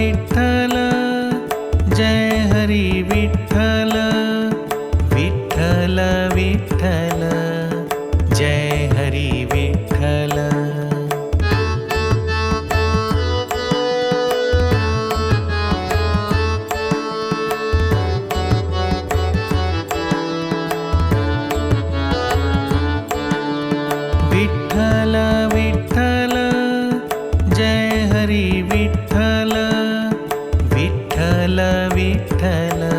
மறைத்த विठ्ठल।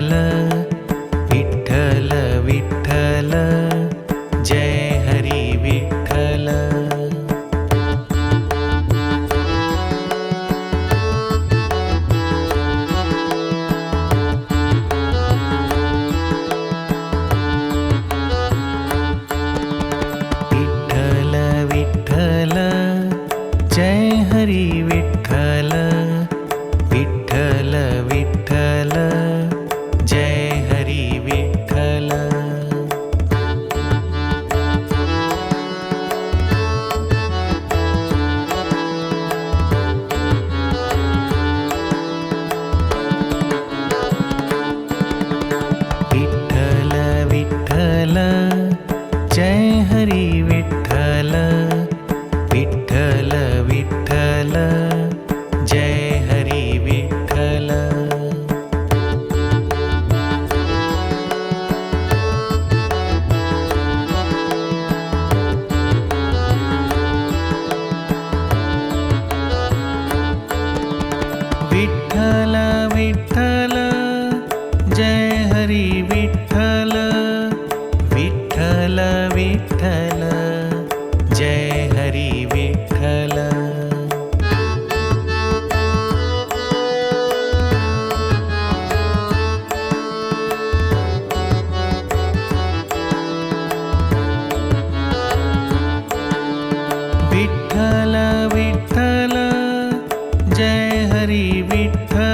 silence. அறி जय हरि विठ्ठल।